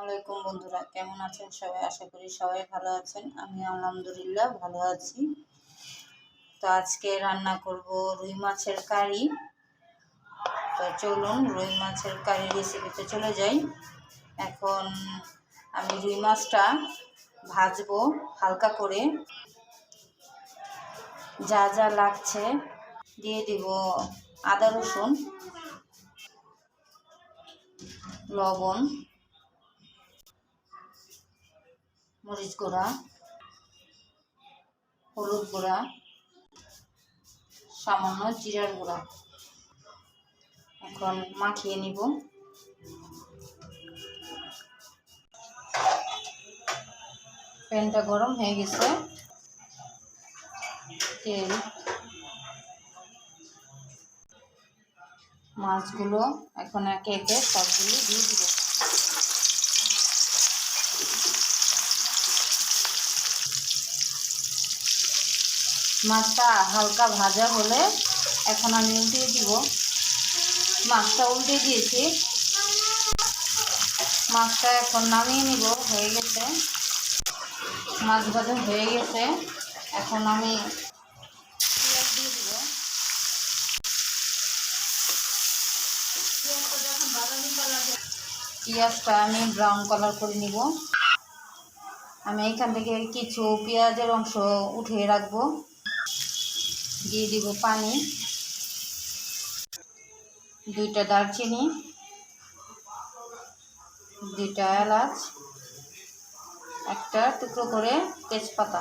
আলাইকুম বন্ধুরা, কেমন আছেন সবাই? আশা করি সবাই ভালো আছেন। আমি আলহামদুলিল্লাহ ভালো আছি। তো আজকে রান্না করব রুই মাছের কারি। তো চলুন, রুই মাছের কারি রেসিপিতে চলে যাই। এখন আমি রুই মাছটা ভাজবো হালকা করে। যা যা লাগছে দিয়ে দিব আদা রসুন, লবণ মরিচ গুঁড়া, হলুদ গুঁড়া, সামান্য জিরার গুঁড়া। এখন মাখিয়ে নিব। প্যানটা গরম হয়ে গেছে। তেল। মাছগুলো এখন একে একে সবগুলো দিয়ে দিব। মাছটা হালকা ভাজা হলে এখন আমি উল্টিয়ে দিব। মাছটা উল্টে দিয়েছি। মাছটা এখন নামিয়ে নিব, হয়ে গেছে। মাছ ভাজা হয়ে গেছে। এখন আমি পেঁয়াজ দিয়ে দিব। পেঁয়াজটা আমি ব্রাউন কালার করে নিব। আমি এখান থেকে কিছু পেঁয়াজের অংশ উঠিয়ে রাখব। দিয়ে দিব পানি। দুইটা দারচিনি, দুইটা এলাচ, একটা টুকরো করে তেজপাতা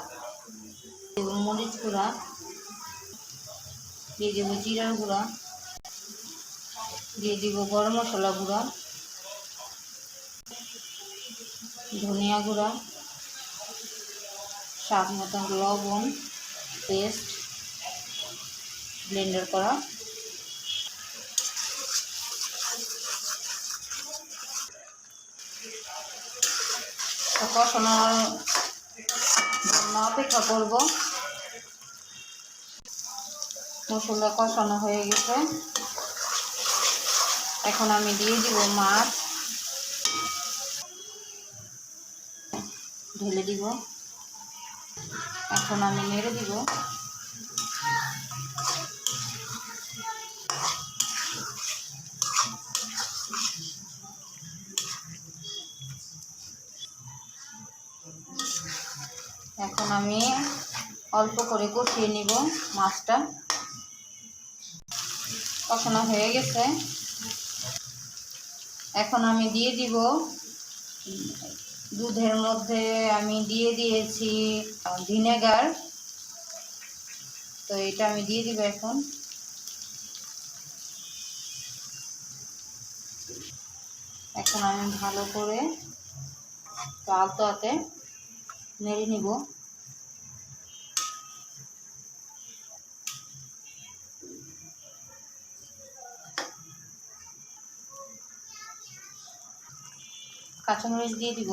দেব মরিচ গুঁড়া, দিয়ে দেবো জিরার গুঁড়া, দিয়ে দিব গরম মশলা গুঁড়া, ধনিয়া গুঁড়া, স্বাদ মতন লবণ, পেস্ট ব্লেন্ডার করা। কষানোর জন্য অপেক্ষা করব। মশলা কষানো হয়ে গেছে। এখন আমি দিয়ে দিব মাছ। ঢেলে দিব। এখন আমি নেড়ে দিব। এখন আমি অল্প করে কষিয়ে নিব মাছটা। কষানো হয়ে গেছে। এখন আমি দিয়ে দিব, দুধের মধ্যে আমি দিয়ে দিয়েছি ভিনেগার। তো এটা আমি দিয়ে দিব এখন। এখন আমি ভালো করে আলতো হাতে নেড়ে নিব। কাঁচামরিচ দিয়ে দিব।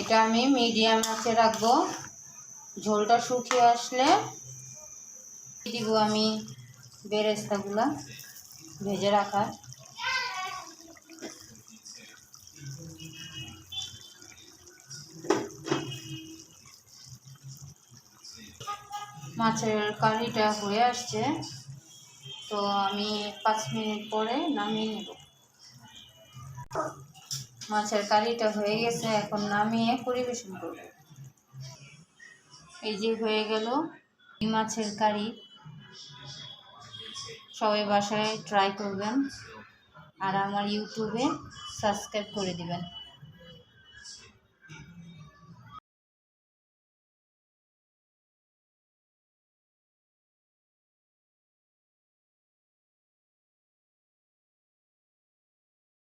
এটা আমি মিডিয়াম আঁচে রাখব। ঝোলটা শুকিয়ে আসলে দিব আমি বেরেস্তাগুলা ভেজে রাখা মাছের কারিটা হয়ে আসছে। তো আমি পাঁচ মিনিট পরে নামিয়ে নেব। মাছের কারিটা হয়ে গেছে, এখন নামিয়ে পরিবেশন করব। এই যে হয়ে গেল মাছের কারি। সবাই বাসায় ট্রাই করবেন আর আমার ইউটিউবে সাবস্ক্রাইব করে দিবেন।